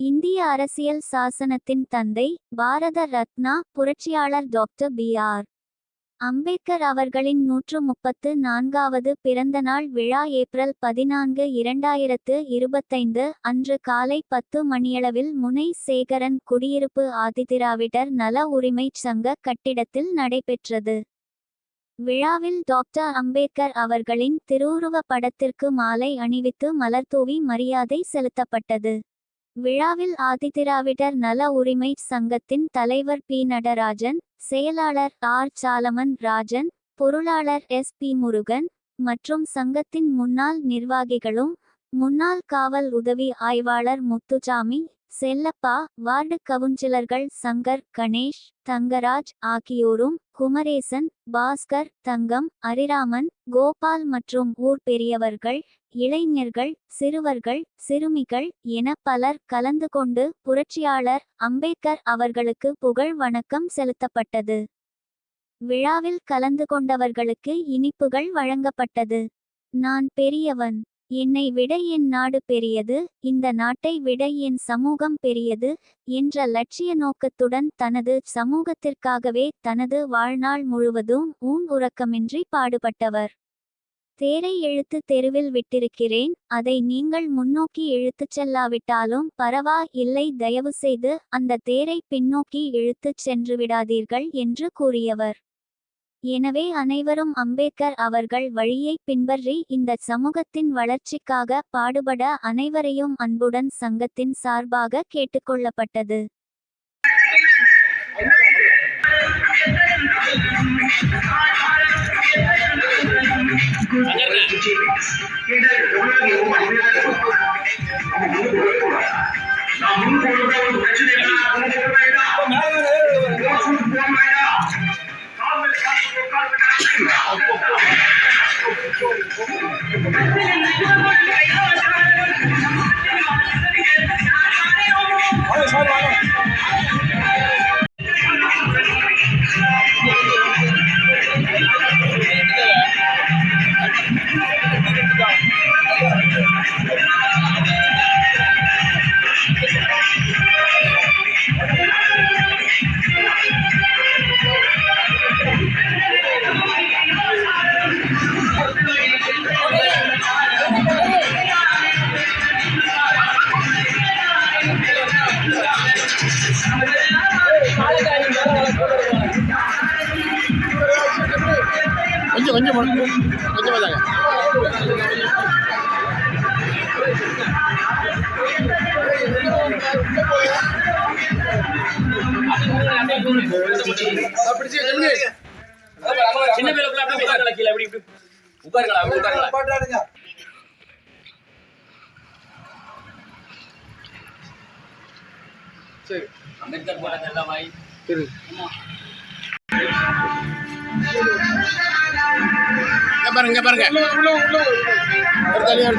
இந்திய அரசியல் சாசனத்தின் தந்தை பாரத ரத்னா புரட்சியாளர் டாக்டர் பி ஆர். அம்பேத்கர் அவர்களின் நூற்று முப்பத்து நான்காவது பிறந்தநாள் விழா ஏப்ரல் பதினான்கு இரண்டாயிரத்து இருபத்தைந்து அன்று காலை பத்து மணியளவில் முனை சேகரன் குடியிருப்பு ஆதிதிராவிடர் நல உரிமைச் சங்க கட்டிடத்தில் நடைபெற்றது. விழாவில் டாக்டர் அம்பேத்கர் அவர்களின் திருவுருவ படத்திற்கு மாலை அணிவித்து மலர்தூவி மரியாதை செலுத்தப்பட்டது. விழாவில் ஆதிதிராவிடர் நல உரிமை சங்கத்தின் தலைவர் பி. நடராஜன் செயலாளர் ஆர். சாலமன் ராஜன் பொருளாளர் எஸ். பி. முருகன் மற்றும் சங்கத்தின் முன்னாள் நிர்வாகிகளும் முன்னாள் காவல் உதவி ஆய்வாளர் முத்துசாமி செல்லப்பா வார்டு கவுன்சிலர்கள் சங்கர் கணேஷ் தங்கராஜ் ஆகியோரும் குமரேசன் பாஸ்கர் தங்கம் அரிராமன் கோபால் மற்றும் ஊர் பெரியவர்கள் இளைஞர்கள் சிறுவர்கள் சிறுமிகள் என பலர் கலந்து கொண்டு புரட்சியாளர் அம்பேத்கர் அவர்களுக்கு புகழ் வணக்கம் செலுத்தப்பட்டது. விழாவில் கலந்து கொண்டவர்களுக்கு இனிப்புகள் வழங்கப்பட்டது. நான் பெரியவன். என்னை விட என் நாடு பெரியது. இந்த நாட்டை விட என் சமூகம் பெரியது என்ற லட்சிய நோக்கத்துடன் தனது சமூகத்திற்காகவே தனது வாழ்நாள் முழுவதும் ஊன் உறக்கமின்றி பாடுபட்டவர். தேரை இழுத்து தெருவில் விட்டிருக்கிறேன் அதை நீங்கள் முன்னோக்கி இழுத்துச் செல்லாவிட்டாலும் பரவா இல்லை தயவு செய்து அந்த தேரை பின்னோக்கி இழுத்துச் சென்று விடாதீர்கள் என்று கூறியவர். எனவே அனைவரும் அம்பேத்கர் அவர்கள் வழியை பின்பற்றி இந்த சமூகத்தின் வளர்ச்சிக்காக பாடுபட அனைவரையும் அன்புடன் சங்கத்தின் சார்பாக கேட்டுக்கொள்ளப்பட்டது நான் முன் ஒரு பிரச்சனை கொஞ்சம் கொஞ்சம் போடு. கொஞ்சம் பார்த்தாங்க பிடிச்சி ஜெமினி சின்ன பிள்ளைக்குள்ள அப்படியே உட்காருங்களா கீழே இப்படி இப்படி உட்காருங்களா அப்படி உட்காருங்களா? சரி. அம்பேத்கர் போட்டது எல்லாம் வாய் சரி பாருங்க பாருங்க. ஒரு தனியாக